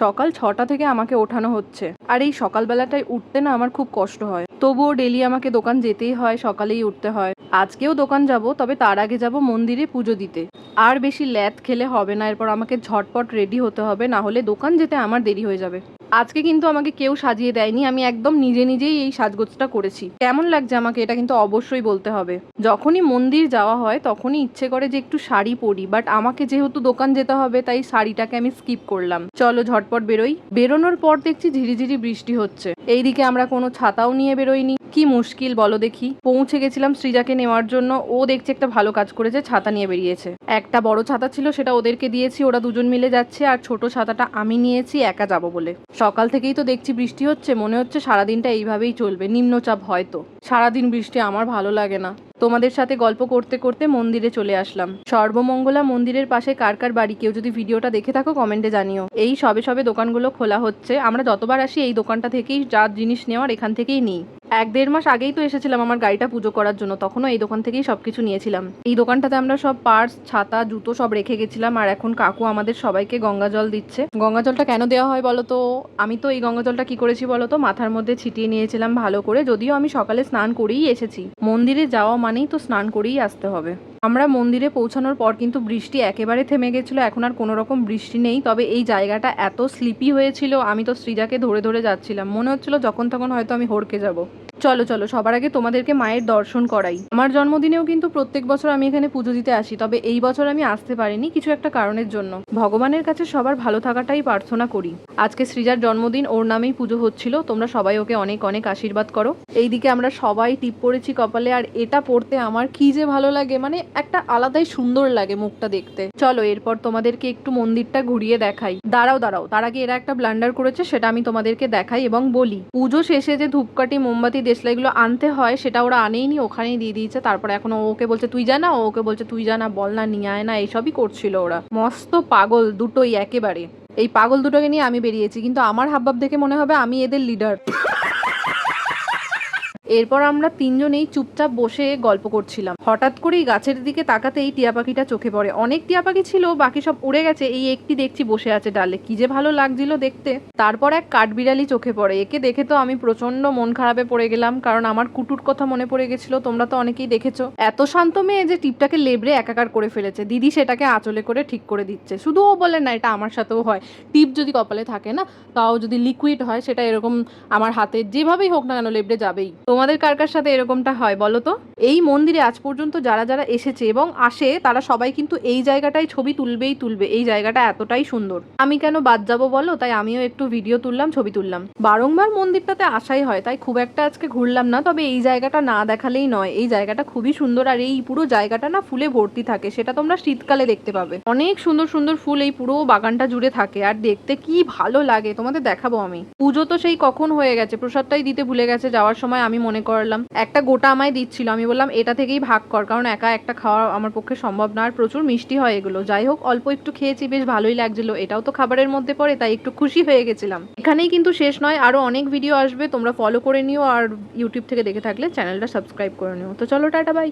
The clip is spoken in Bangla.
সকাল ছটা থেকে আমাকে ওঠানো হচ্ছে। আর এই সকালবেলাটায় উঠতে না আমার খুব কষ্ট হয়। তবুও ডেলি আমাকে দোকান যেতেই হয়, সকালেই উঠতে হয়। আজকেও দোকান যাব, তবে তার আগে যাব মন্দিরে পুজো দিতে। আর বেশি ল্যাথ খেলে হবে না, এরপর আমাকে ঝটপট রেডি হতে হবে, না হলে দোকান যেতে আমার দেরি হয়ে যাবে। আজকে কিন্তু আমাকে কেউ সাজিয়ে দেয়নি, আমি একদম নিজে নিজেই এই সাজগোজটা করেছি। কেমন লাগছে আমাকে এটা কিন্তু অবশ্যই বলতে হবে। যখনই মন্দির যাওয়া হয়, তখনই ইচ্ছে করে যে একটু শাড়ি পরি বাট আমাকে যেহেতু দোকান যেতে হবে, তাই শাড়িটাকে আমি স্কিপ করলাম। চলো ঝটপট বেরোই। বেরোনোর পর দেখছি ঝিরিঝিরি বৃষ্টি হচ্ছে। এইদিকে আমরা কোনো ছাতাও নিয়ে বেরোইনি। কি মুশকিল বলো দেখি। পৌঁছে গেছিলাম সৃজাকে নেওয়ার জন্য। ও দেখছে একটা ভালো কাজ করেছে, ছাতা নিয়ে বেরিয়েছে। একটা বড় ছাতা ছিল, সেটা ওদেরকে দিয়েছি, ওরা দুজন মিলে যাচ্ছে, আর ছোট ছাতাটা আমি নিয়েছি, একা যাব বলে। সকাল থেকেই তো দেখছি বৃষ্টি হচ্ছে, মনে হচ্ছে সারাদিনটা এইভাবেই চলবে, নিম্নচাপ হয়তো। সারাদিন বৃষ্টি আমার ভালো লাগে না। তোমাদের সাথে গল্প করতে করতে মন্দিরে চলে আসলাম। সর্বমঙ্গলা মন্দিরের পাশে কার কার বাড়ি, কেউ যদি ভিডিওটা দেখে থাকো কমেন্টে জানিও। এই সবে সবে দোকানগুলো খোলা হচ্ছে, আমরা যতবার আসি এই দোকানটা থেকেই যা জিনিস নেওয়ার এখান থেকেই নিই। এক দেড় মাস আগেই তো এসেছিলাম আমার গাড়িটা পুজো করার জন্য, তখনও এই দোকান থেকেই সব কিছু নিয়েছিলাম। এই দোকানটাতে আমরা সব পার্স, ছাতা, জুতো সব রেখে গেছিলাম, আর এখন কাকু আমাদের সবাইকে গঙ্গা জল দিচ্ছে। গঙ্গা জলটা কেন দেওয়া হয় বলো তো? আমি তো এই গঙ্গা জলটা কি করেছি বলো তো? মাথার মধ্যে ছিটিয়ে নিয়েছিলাম ভালো করে, যদিও আমি সকালে স্নান করেই এসেছি। মন্দিরে যাওয়া মানেই তো স্নান করেই আসতে হবে। আমরা মন্দিরে পৌঁছানোর পর কিন্তু বৃষ্টি একেবারে থেমে গেছিল, এখন আর কোনো রকম বৃষ্টি নেই। তবে এই জায়গাটা এত স্লিপি হয়েছিল, আমি তো সৃজাকে ধরে ধরে যাচ্ছিলাম। মনে হচ্ছিল যখন তখন হয়তো আমি হড়কে যাব। চলো চলো, সবার আগে তোমাদেরকে মায়ের দর্শন করাই। আমার জন্মদিনেও কিন্তু প্রত্যেক বছর আমি এখানে পুজো দিতে আসি, তবে এই বছর আমি আসতে পারিনি কিছু একটা কারণের জন্য। ভগবানের কাছে সবার ভালো থাকাটাই প্রার্থনা করি। আজকে সৃজার জন্মদিন, ওর নামেই পুজো হচ্ছিল, তোমরা সবাই ওকে অনেক অনেক আশীর্বাদ করো। এইদিকে আমরা সবাই টিপ পড়েছি কপালে, আর এটা পড়তে আমার কি যে ভালো লাগে মানে একটা আলাদাই সুন্দর লাগে মুখটা দেখতে। চলো, এরপর তোমাদেরকে একটু মন্দিরটা ঘুরিয়ে দেখাই। দাঁড়াও দাঁড়াও, তার আগে এরা একটা ব্লান্ডার করেছে, সেটা আমি তোমাদেরকে দেখাই এবং বলি। পুজো শেষে যে ধূপকাঠি, মোমবাতি দেশলাইগুলো আনতে হয়, সেটা ওরা আনেইনি, ওখানেই দিয়ে দিয়েছে। তারপরে এখন ওকে বলছে, তুই জানা ওকে বলছে, তুই জানা বল না, নিয়ে আয় না, এইসবই করছিল ওরা। মস্ত পাগল দুটোই একেবারে। এই পাগল দুটোকে নিয়ে আমি বেরিয়েছি, কিন্তু আমার হাবভাব দেখে মনে হবে আমি এদের লিডার এরপর আমরা তিনজনেই চুপচাপ বসে গল্প করছিলাম। হঠাৎ করেই গাছের দিকে তাকাতেই টিয়া পাখিটা চোখে পড়ে। অনেক টিয়া পাখি ছিল, বাকি সব উড়ে গেছে। এই একটি দেখছি বসে আছে ডালে। কি যে ভালো লাগছিল দেখতে। তারপর এক কাঠবিড়ালি চোখে পড়ে। একে দেখে তো আমি প্রচণ্ড মন খারাপে পড়ে গেলাম, কারণ আমার কুটুর কথা মনে পড়ে গেছিল। তোমরা তো অনেকেই দেখেছ। এত শান্ত মেয়ে যে টিপটাকে লেবড়ে একাকার করে ফেলেছে। দিদি সেটাকে আঁচলে করে ঠিক করে দিচ্ছে। শুধু ও বলে, না, এটা আমার সাথেও হয়। টিপ যদি কপালে থাকে না, তাও যদি লিকুইড হয়, সেটা এরকম আমার হাতে যেভাবেই হোক না কেন, লেবড়ে যাবেই। তোমাদের কার কার সাথে এরকমটা হয় বলো তো? এই মন্দিরে আজ পর্যন্ত যারা যারা এসেছে এবং আসে, তারা সবাই কিন্তু এই জায়গাটায় ছবি তুলবেই তুলবে। এই জায়গাটা এতটাই সুন্দর। আমি কেন বাদ যাব বলো? তাই আমিও একটু ভিডিও তুললাম, ছবি তুললাম। বারংবার মন্দিরটাতে আসাই হয়, তাই খুব একটা আজকে ঘুরলাম না, তবে এই জায়গাটা না দেখালেই নয়। এই জায়গাটা খুবই সুন্দর, আর এই পুরো জায়গাটা না ফুলে ভর্তি থাকে, সেটা তোমরা শীতকালে দেখতে পাবে। অনেক সুন্দর সুন্দর ফুল এই পুরো বাগানটা জুড়ে থাকে, আর দেখতে কি ভালো লাগে, তোমাদের দেখাবো আমি। পুজো তো সেই কখন হয়ে গেছে, প্রসাদটাই দিতে ভুলে গেছে, যাওয়ার সময় আমি মনে করলাম। একটা গোটা আমায় দিচ্ছিল। আমি বললাম, এটা থেকেই ভাগ কর, কারণ একা একটা খাওয়া আমার পক্ষে সম্ভব না। আর প্রচুর মিষ্টি হয় এগুলো। যাই হোক, অল্প একটু খেয়েছি, বেশ ভালোই লাগছিল। এটাও তো খাবারের মধ্যে পড়ে, তাই একটু খুশি হয়ে গেছিলাম। এখানেই কিন্তু শেষ নয়, আরও অনেক ভিডিও আসবে। তোমরা ফলো করে নিও, আর ইউটিউব থেকে দেখে থাকলে চ্যানেলটা সাবস্ক্রাইব করে নিও। তো চলো, টাটা বাই